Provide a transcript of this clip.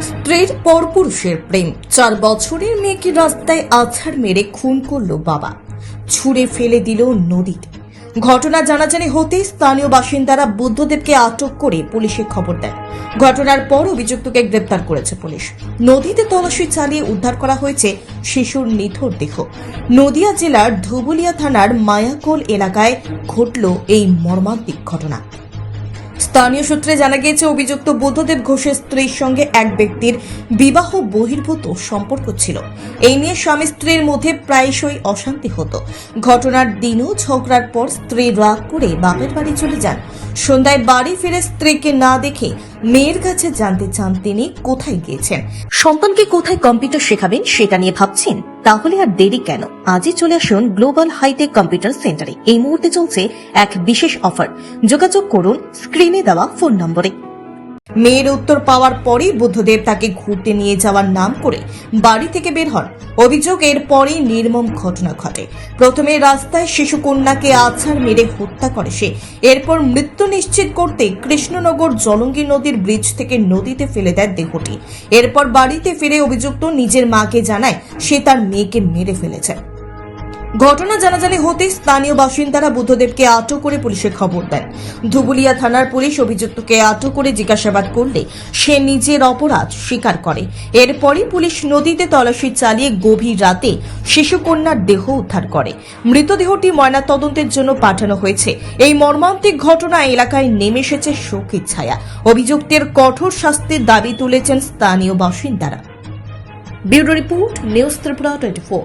স্ত্রীর পরপুরুষের প্রেম। চার বছরের মেয়েকে রাস্তায় আছাড় মেরে খুন করল বাবা। ছুঁড়ে ফেলে দিল নদীতে। ঘটনা জানাজানি হতেই স্থানীয় বাসিন্দারা বুদ্ধদেবকে আটক করে পুলিশে খবর দেয় ঘটনার পর অভিযুক্তকে গ্রেপ্তার করেছে পুলিশ। নদীতে তল্লাশি চালিয়ে উদ্ধার করা হয়েছে শিশুর নিথর দেহ। নদিয়া জেলার ধুবুলিয়া থানার মায়াকোল এলাকায় ঘটল এই মর্মান্তিক ঘটনা। স্থানীয় সূত্রে জানা গিয়েছে, অভিযুক্ত বুদ্ধদেব ঘোষের স্ত্রীর সঙ্গে এক ব্যক্তির বিবাহ বহির্ভূত সম্পর্ক ছিল। এই নিয়ে স্বামী স্ত্রীর মধ্যে প্রায়শই অশান্তি হতো। ঘটনার দিনও ঝগড়ার পর স্ত্রী রাগ করে বাপের বাড়ি চলে যান। সন্ধ্যায় বাড়ি ফিরে স্ত্রীকে না দেখে মেয়ের কাছে জানতে চান তিনি কোথায় গিয়েছেন। সন্তানকে কোথায় কম্পিউটার শেখাবেন সেটা নিয়ে ভাবছেন। তাহলে আর দেরি কেন? আজই চলে আসুন গ্লোবাল হাইটেক কম্পিউটার সেন্টারে। এই মুহূর্তে চলছে এক বিশেষ অফার। যোগাযোগ করুন, স্ক্রিনে দেওয়া ফোন নম্বরে। মেয়ের উত্তর পাওয়ার পরেই বুদ্ধদেব তাকে ঘুরতে নিয়ে যাওয়ার নাম করে বাড়ি থেকে বের হন। অভিযোগ এর পরেই নির্মম ঘটনা ঘটে। প্রথমে রাস্তায় শিশু কন্যাকে আছাড় মেরে হত্যা করে সে। এরপর মৃত্যু নিশ্চিত করতে কৃষ্ণনগর জলঙ্গি নদীর ব্রিজ থেকে নদীতে ফেলে দেয় দেহটি। এরপর বাড়িতে ফিরে অভিযুক্ত নিজের মাকে জানায় সে তার মেয়েকে মেরে ফেলেছে। ঘটনা জানাজানি হতে স্থানীয় বাসিন্দারা বুদ্ধদেবকে আটক করে পুলিশে খবর দেন। ধুবুলিয়া থানার পুলিশ অভিযুক্তকে আটক করে জিজ্ঞাসাবাদ করলে সে নিজের অপরাধ স্বীকার করে। এরপরই পুলিশ নদীতে তল্লাশি চালিয়ে গভীর রাতে শিশুকন্যার দেহ উদ্ধার করে। মৃতদেহটি ময়নাতদন্তের জন্য পাঠানো হয়েছে। এই মর্মান্তিক ঘটনা এলাকায় নেমে এসেছে শোকের ছায়া। অভিযুক্তের কঠোর শাস্তির দাবি তুলেছেন স্থানীয় বাসিন্দারা। Bureau report, news Tripura twenty four.